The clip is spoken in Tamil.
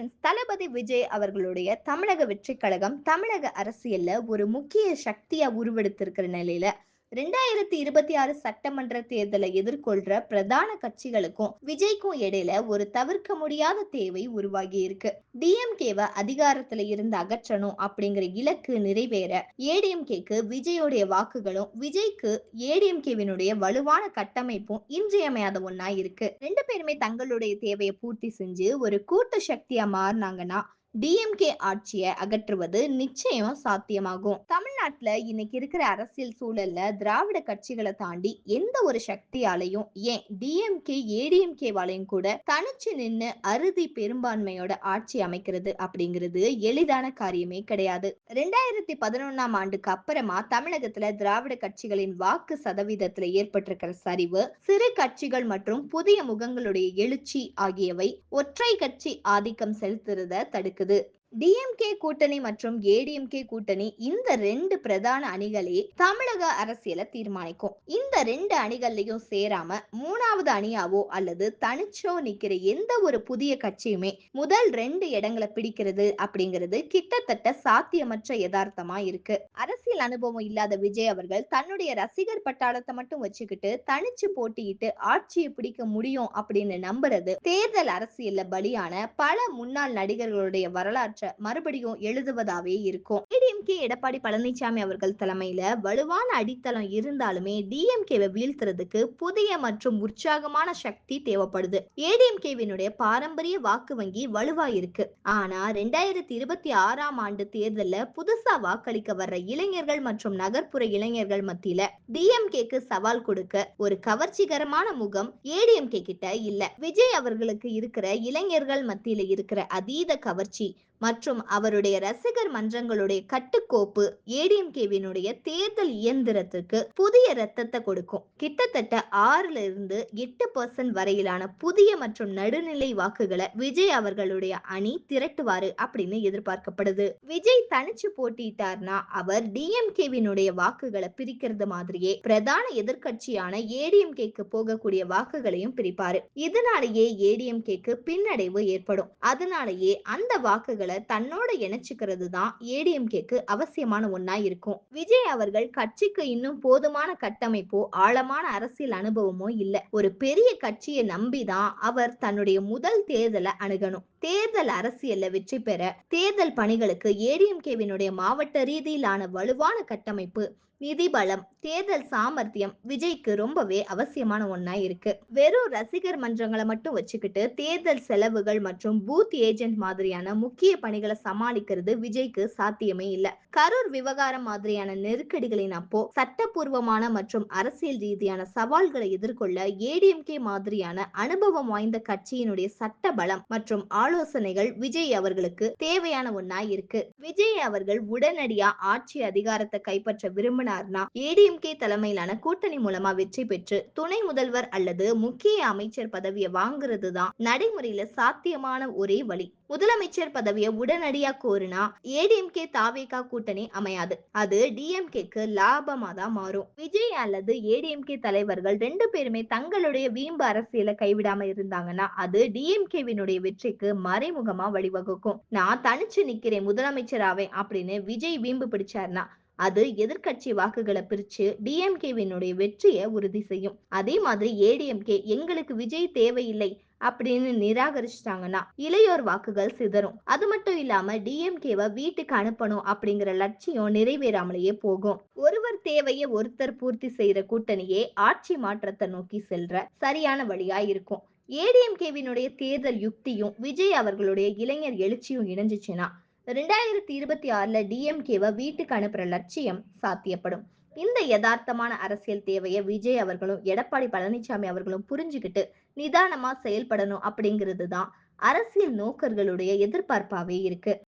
ஃப்ரெண்ட்ஸ் தளபதி விஜய் அவர்களுடைய தமிழக வெற்றி கழகம் தமிழக அரசியல்ல ஒரு முக்கிய சக்தியா உருவெடுத்திருக்கிற நிலையில ரெண்டாயிரத்தி இருபத்தி ஆறு சட்டமன்ற தேர்தலை எதிர்கொள்ற பிரதான கட்சிகளுக்கும் விஜய்க்கும் இடையில ஒரு தவிர்க்க முடியாத தேவை உருவாகி இருக்கு. டிஎம்கேவை அதிகாரத்துல இருந்து அகற்றணும் அப்படிங்கிற இலக்கு நிறைவேற ஏடிஎம்கேக்கு விஜயோடைய வாக்குகளும் விஜய்க்கு ஏடிஎம்கேவினுடைய வலுவான கட்டமைப்பும் இன்றியமையாத ஒன்னா இருக்கு. ரெண்டு பேருமே தங்களுடைய தேவையை பூர்த்தி செஞ்சு ஒரு கூட்டு சக்தியா மாறினாங்கன்னா டிஎம்கே ஆட்சியை அகற்றுவது நிச்சயம் சாத்தியமாகும். தமிழ்நாட்டுல இன்னைக்கு இருக்கிற அரசியல் சூழல்ல திராவிட கட்சிகளை தாண்டி எந்த ஒரு சக்தியாலையும் ஏன் டிஎம்கே ஏடிஎம்கேவாலையும் கூட தனிச்சு நின்னு அறுதி பெரும்பான்மையோட ஆட்சி அமைக்கிறது அப்படிங்கிறது எளிதான காரியமே கிடையாது. ரெண்டாயிரத்தி பதினொன்னாம் ஆண்டுக்கு அப்புறமா தமிழகத்துல திராவிட கட்சிகளின் வாக்கு சதவீதத்துல ஏற்பட்டிருக்கிற சரிவு சிறு கட்சிகள் மற்றும் புதிய முகங்களுடைய எழுச்சி ஆகியவை ஒற்றை கட்சி ஆதிக்கம் செலுத்துறத தடுக்குது. டிஎம்கே கூட்டணி மற்றும் ஏடிஎம்கே கூட்டணி இந்த ரெண்டு பிரதான அணிகளே தமிழக அரசியலை தீர்மானிக்கும். இந்த ரெண்டு அணிகள்லயும் சேராம மூணாவது அணியாவோ அல்லது தனிச்சோ நிக்கிற எந்த ஒரு புதிய கட்சியுமே முதல் ரெண்டு இடங்களை பிடிக்கிறது அப்படிங்கிறது கிட்டத்தட்ட சாத்தியமற்ற யதார்த்தமா இருக்கு. அரசியல் அனுபவம் இல்லாத விஜய் அவர்கள் தன்னுடைய ரசிகர் பட்டாளத்தை மட்டும் வச்சுக்கிட்டு தனிச்சு போட்டியிட்டு ஆட்சியை பிடிக்க முடியும் அப்படின்னு நம்புறது தேர்தல் அரசியல்ல பலியான பல முன்னாள் நடிகர்களுடைய வரலாற்று மறுபடியும் எழுதுவதாவே இருக்கும். ஏடிஎம்கே எடப்பாடி பழனிசாமி அவர்கள் தலைமையில வலுவான அடித்தளம் இருந்தாலுமே டிஎம்கேவை வீழ்த்துறதுக்கு புதிய மற்றும் உற்சாகமான சக்தி தேவைப்படுது. ஏடிஎம்கேவினுடைய பாரம்பரிய வாக்கு வங்கி வலுவா இருக்கு. ஆனா ரெண்டாயிரத்தி இருபத்தி ஆறாம் ஆண்டு தேர்தல்ல புதுசா வாக்களிக்க வர்ற இளைஞர்கள் மற்றும் நகர்ப்புற இளைஞர்கள் மத்தியில டிஎம்கேக்கு சவால் கொடுக்க ஒரு கவர்ச்சிகரமான முகம் ஏடிஎம்கே கிட்ட இல்ல. விஜய் அவர்களுக்கு இருக்கிற இளைஞர்கள் மத்தியில இருக்கிற அதீத கவர்ச்சி மற்றும் அவருடைய ரசிகர் மன்றங்களுடைய கட்டுக்கோப்பு ஏடிஎம்கேவினுடைய தேர்தல் இயந்திரத்துக்கு புதிய ரத்தத்தை கொடுக்கும். கிட்டத்தட்ட ஆறுல இருந்து எட்டு பர்சன்ட் வரையிலான புதிய மற்றும் நடுநிலை வாக்குகளை விஜய் அவர்களுடைய அணி திரட்டுவாரு அப்படின்னு எதிர்பார்க்கப்படுது. விஜய் தனிச்சு போட்டிட்டார்னா அவர் டிஎம்கேவினுடைய வாக்குகளை பிரிக்கிறது மாதிரியே பிரதான எதிர்க்கட்சியான ஏடிஎம்கேக்கு போகக்கூடிய வாக்குகளையும் பிரிப்பாரு. இதனாலேயே ஏடிஎம்கேக்கு பின்னடைவு ஏற்படும். அதனாலேயே அந்த வாக்குகளை தன்னோட இணைச்சுக்கிறது தான் ஏடிஎம்கேக்கு அவசியமான ஒண்ணா இருக்கும். விஜய் அவர்கள் கட்சிக்கு இன்னும் போதுமான கட்டமைப்போ ஆழமான அரசியல் அனுபவமோ இல்ல. ஒரு பெரிய கட்சியை நம்பிதான் அவர் தன்னுடைய முதல் தேர்தலை அணுகணும். தேர்தல் அரசியல்ல வெற்றி பெற தேர்தல் பணிகளுக்கு ஏடிஎம்கேவினுடைய மாவட்ட ரீதியிலான வலுவான கட்டமைப்பு நிதி பலம் தேர்தல் சாமர்த்தியம் விஜய்க்கு ரொம்பவே அவசியமான ஒன்றா இருக்கு வெறும் ரசிகர் மன்றங்களை மட்டும் வச்சுக்கிட்டு தேர்தல் செலவுகள் மற்றும் பூத் ஏஜென்ட் மாதிரியான முக்கிய பணிகளை சமாளிக்கிறது விஜய்க்கு சாத்தியமே இல்லை. கரூர் விவகாரம் மாதிரியான நெருக்கடிகளின் அப்போ சட்டப்பூர்வமான மற்றும் அரசியல் ரீதியான சவால்களை எதிர்கொள்ள ஏடிஎம்கே மாதிரியான அனுபவம் வாய்ந்த கட்சியினுடைய சட்ட பலம் மற்றும் ஆலோசனைகள் விஜய் அவர்களுக்கு தேவையான ஒண்ணா இருக்கு விஜய் அவர்கள் உடனடியா ஆட்சி அதிகாரத்தை கைப்பற்ற விரும்பினார்னா ஏடிஎம்கே தலைமையிலான கூட்டணி மூலமா வெற்றி பெற்று துணை முதல்வர் அல்லது முக்கிய அமைச்சர் பதவியை வாங்குறது தான் நடைமுறையில சாத்தியமான ஒரே வழி. முதலமைச்சர் பதவியை உடனடியா கோருனா ஏடிஎம்கே தாவேகா கூட்டணி அமையாது. அது டிஎம்கேக்கு லாபமா தான் மாறும். விஜய் அல்லது ஏடிஎம்கே தலைவர்கள் ரெண்டு பேருமே தங்களுடைய வீம்பு அரசியலை கைவிடாம இருந்தாங்கன்னா அது டிஎம்கேவினுடைய வெற்றிக்கு மறைமுகமா வழிவகுக்கும். நான் தனிச்சு நிக்கிறேன் முதலமைச்சராவேன் அப்படின்னு விஜய் வீம்பு பிடிச்சாருன்னா அது எதிர்கட்சி வாக்குகளை பிரிச்சு டிஎம்கேவினுடைய வெற்றியை உறுதி செய்யும். அதே மாதிரி ஏடிஎம்கே எங்களுக்கு விஜய் தேவையில்லை அப்படின்னு நிராகரிச்சிட்டாங்கன்னா இளையோர் வாக்குகள் சிதறும். அது மட்டும் இல்லாம டிஎம்கேவை வீட்டுக்கு அனுப்பணும் அப்படிங்கிற லட்சியம் நிறைவேறாமலேயே போகும். ஒருவர் தேவையை ஒருத்தர் பூர்த்தி செய்யற கூட்டணியே ஆட்சி மாற்றத்தை நோக்கி செல்ற சரியான வழியா இருக்கும். ஏடிஎம்கேவினுடைய தேர்தல் யுக்தியும் விஜய் அவர்களுடைய இளைஞர் எழுச்சியும் இணைஞ்சிச்சுன்னா ரெண்டாயிரத்தி இருபத்தி ஆறுல டிஎம்கேவை வீட்டுக்கு அனுப்புற லட்சியம் சாத்தியப்படும். இந்த யதார்த்தமான அரசியல் தேவையை விஜய் அவர்களும் எடப்பாடி பழனிசாமி அவர்களும் புரிஞ்சுக்கிட்டு நிதானமா செயல்படணும் அப்படிங்கிறது தான் அரசியல் நோக்கர்களுடைய எதிர்பார்ப்பாவே இருக்கு.